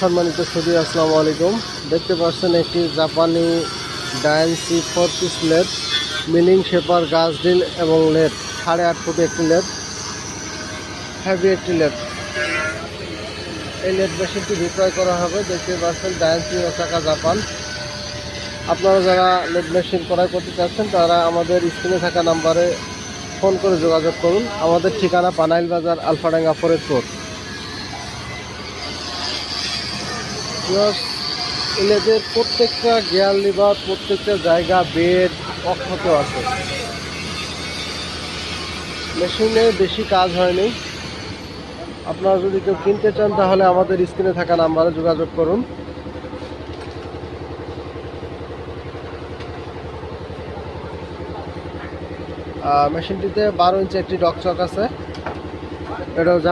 সম্মানিত সুদী, আসসালামু আলাইকুম। দেখতে পাচ্ছেন একটি জাপানি ডায়ান্সি four piece lathe milling shaper গাছ ডিল এবং লেট সাড়ে আট ফুট একটি লেট হ্যাভি একটি লেট এই লেট মেশিনটি বিক্রয় করা হবে, দেখতে পাচ্ছেন ডায়ান্সি ওসাকা, জাপান। আপনারা যারা লেট মেশিন ক্রয় করতে চাচ্ছেন, তারা আমাদের স্ক্রিনে থাকা নাম্বারে ফোন করে যোগাযোগ করুন। আমাদের ঠিকানা পানাইল বাজার, আলফাডাঙ্গা, ফরিদপুর। এলেদের প্রত্যেকটা গিয়ার লিভার প্রত্যেকটা জায়গা বেড অক্ষত আছে। মেশিনে বেশি কাজ হয়নি। আপনারা যদি কেউ কিনতে চান, তাহলে আমাদের স্ক্রিনে থাকা নাম্বারে যোগাযোগ করুন। মেশিনটিতে বারো ইঞ্চি একটি ডকচক আছে। এটাও